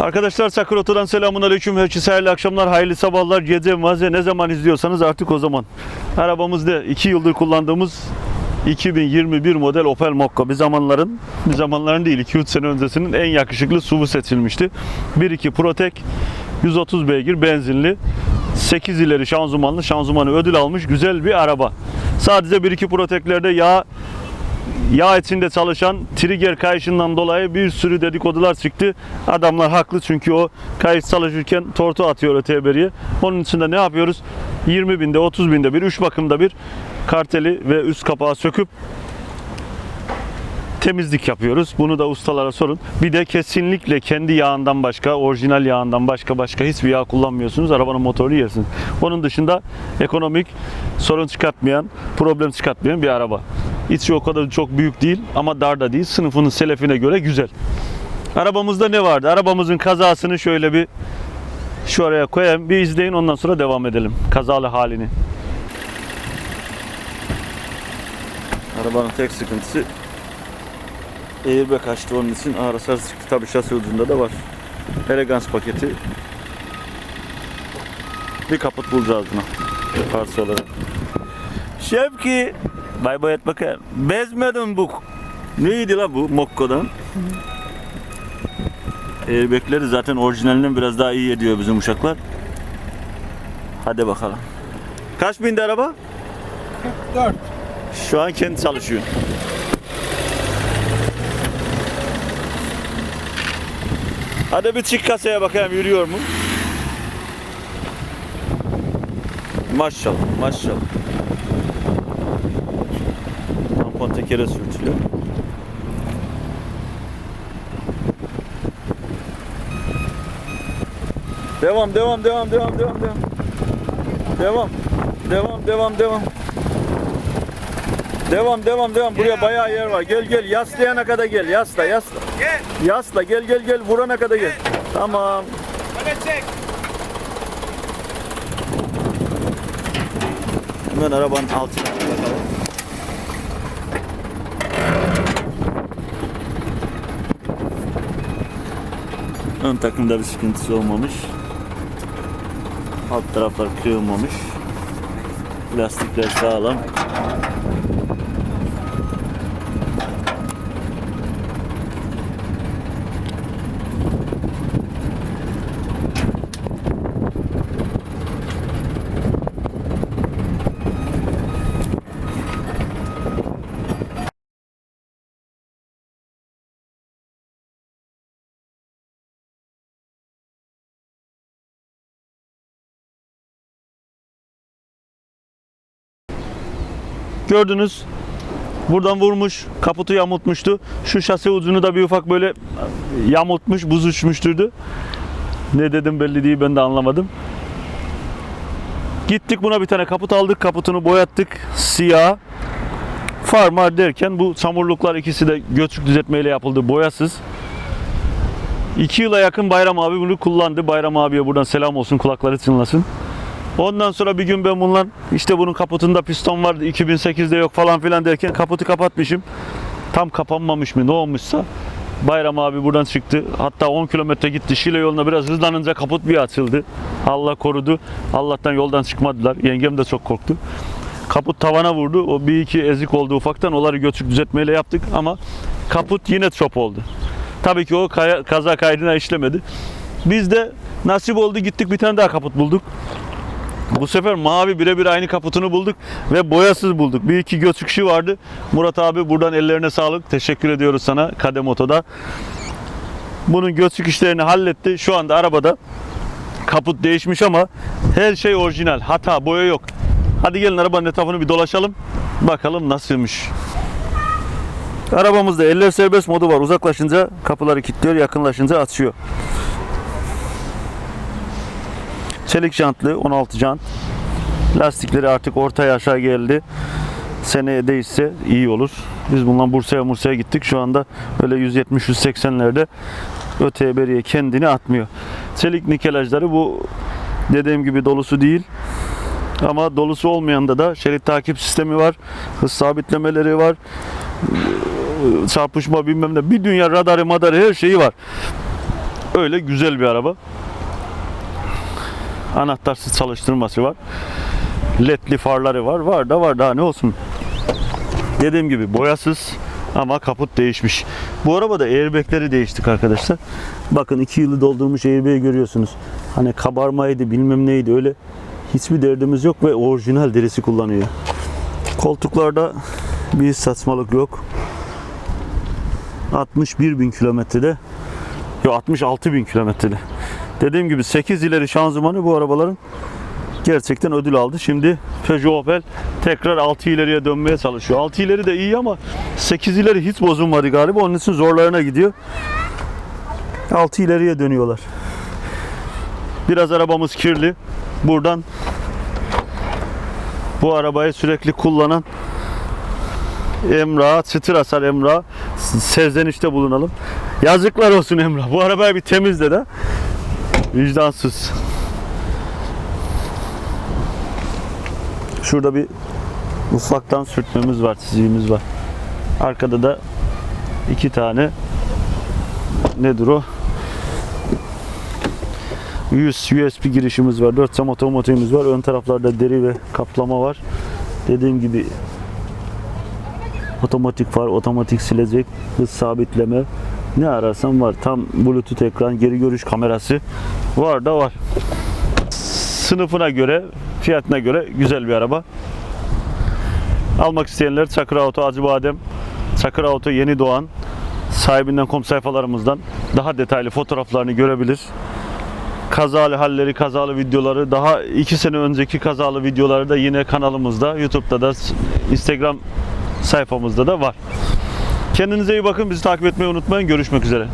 Arkadaşlar Sakır Oto'dan selamun aleyküm. Herkese hayırlı akşamlar, hayırlı sabahlar, gece, maze ne zaman izliyorsanız artık o zaman. Arabamızda 2 yıldır kullandığımız 2021 model Opel Mokka. Bir zamanların, bir zamanların değil 2-3 sene öncesinin en yakışıklı SUV'u seçilmişti. 1.2 Protek, 130 beygir benzinli, 8 ileri şanzımanlı, şanzımanı ödül almış güzel bir araba. Sadece 1.2 Protek'lerde yağ yağ içinde çalışan trigger kayışından dolayı bir sürü dedikodular çıktı. Adamlar haklı çünkü o kayış çalışırken tortu atıyor öteye beriye. Onun için de ne yapıyoruz? 20 binde 30 binde bir 3 bakımda bir karteli ve üst kapağı söküp temizlik yapıyoruz. Bunu da ustalara sorun. Bir de kesinlikle kendi yağından başka, orijinal yağından başka başka hiçbir yağ kullanmıyorsunuz. Arabanın motorunu yersiniz. Onun dışında ekonomik sorun çıkartmayan, problem çıkartmayan bir araba. İçi o kadar çok büyük değil ama dar da değil. Sınıfının selefine göre güzel. Arabamızda ne vardı? Arabamızın kazasını şöyle bir şu araya koyayım. Bir izleyin ondan sonra devam edelim. Kazalı halini. Arabanın tek sıkıntısı airbag açtı onun için ağır hasar çıktı. Tabi şasi ucunda da var. Elegans paketi. Bir kaput bulacağız buna. Parça olarak. Şevki. Bay bay et bakayım. Bezmedim bu. Neydi la bu Mokko'dan? Airbag'leri zaten orijinalinden biraz daha iyi ediyor bizim uşaklar. Hadi bakalım. Kaç bindi araba? 4. Şu an kendi çalışıyor. Hadi bir çık kasaya bakayım yürüyor mu? Maşallah, maşallah. Tampon tekere sürtülüyor. Devam, devam, devam, devam, devam, devam. Devam. Devam, devam, devam. Devam devam devam. Buraya bayağı yer var. Gel gel yaslayana kadar gel. Yasla yasla. Gel. Yasla gel gel gel vurana kadar gel. Tamam. Bana çek. Hemen arabanın altına Ön takımda bir sıkıntısı olmamış. Alt taraflar kırılmamış. Lastikler sağlam. Gördünüz. Buradan vurmuş, kaputu yamultmuştu. Şu şase ucunu da bir ufak böyle yamultmuş, buz uçmuşturdu. Ne dedim belli değil ben de anlamadım. Gittik buna bir tane kaput aldık. Kaputunu boyattık. Siyah. Farmar derken bu çamurluklar ikisi de göçük düzeltmeyle yapıldı. Boyasız. İki yıla yakın Bayram abi bunu kullandı. Bayram abiye buradan selam olsun kulakları çınlasın. Ondan sonra bir gün ben bunlar işte bunun kaputunda piston vardı 2008'de yok falan filan derken kaputu kapatmışım. Tam kapanmamış mı ne olmuşsa Bayram abi buradan çıktı. Hatta 10 kilometre gitti. Şile yoluna biraz hızlanınca kaput bir açıldı. Allah korudu. Allah'tan yoldan çıkmadılar. Yengem de çok korktu. Kaput tavana vurdu. O bir iki ezik oldu ufaktan. Onları götürüp düzeltmeyle yaptık ama kaput yine çöp oldu. Tabii ki o kaza kaydına işlemedi. Biz de nasip oldu gittik bir tane daha kaput bulduk. Bu sefer mavi birebir aynı kaputunu bulduk ve boyasız bulduk. Bir iki göz çıkışı vardı. Murat abi buradan ellerine sağlık. Teşekkür ediyoruz sana Kadem Oto'da. Bunun göz çıkışlarını halletti. Şu anda arabada kaput değişmiş ama her şey orijinal. Hata, boya yok. Hadi gelin arabanın etrafını bir dolaşalım. Bakalım nasılmış. Arabamızda eller serbest modu var. Uzaklaşınca kapıları kilitliyor, yakınlaşınca açıyor. Çelik jantlı 16 jant. Lastikleri artık ortaya aşağı geldi. Seneye değişse iyi olur. Biz bundan Bursa'ya Mursa'ya gittik. Şu anda öyle 170-180'lerde öteye beriye kendini atmıyor. Çelik nikelajları bu dediğim gibi dolusu değil. Ama dolusu olmayanda da şerit takip sistemi var. Hız sabitlemeleri var. Çarpışma bilmem ne. Bir dünya radarı madarı her şeyi var. Öyle güzel bir araba. Anahtarsız çalıştırması var. LED'li farları var. Var da var daha ne olsun. Dediğim gibi boyasız ama kaput değişmiş. Bu arabada airbagleri değiştik arkadaşlar. Bakın 2 yılı doldurmuş airbag'i görüyorsunuz. Hani kabarmaydı bilmem neydi öyle hiçbir derdimiz yok ve orijinal derisi kullanıyor. Koltuklarda bir saçmalık yok. 61 bin kilometrede yok 66 bin kilometrede. Dediğim gibi 8 ileri şanzımanı bu arabaların gerçekten ödül aldı. Şimdi Peugeot Opel tekrar 6 ileriye dönmeye çalışıyor. 6 ileri de iyi ama 8 ileri hiç bozulmadı galiba. Onun için zorlarına gidiyor. 6 ileriye dönüyorlar. Biraz arabamız kirli. Buradan bu arabayı sürekli kullanan Emrah, çıtır asar Emrah serzenişte bulunalım. Yazıklar olsun Emrah. Bu arabayı bir temizle de. Vicdansız. Şurada bir ufaktan sürtmemiz var, çizgimiz var. Arkada da iki tane nedir o? 100 USB girişimiz var. 4 cam otomatiğimiz var. Ön taraflarda deri ve kaplama var. Dediğim gibi otomatik far, otomatik silecek, hız sabitleme ne ararsan var. Tam bluetooth ekran, geri görüş kamerası var da var. Sınıfına göre, fiyatına göre güzel bir araba. Almak isteyenler Çakır Auto Acıbadem, Çakır Auto Yeni Doğan sahibinden.com sayfalarımızdan daha detaylı fotoğraflarını görebilir. Kazalı halleri, kazalı videoları, daha iki sene önceki kazalı videoları da yine kanalımızda, YouTube'da da, Instagram sayfamızda da var. Kendinize iyi bakın. Bizi takip etmeyi unutmayın. Görüşmek üzere.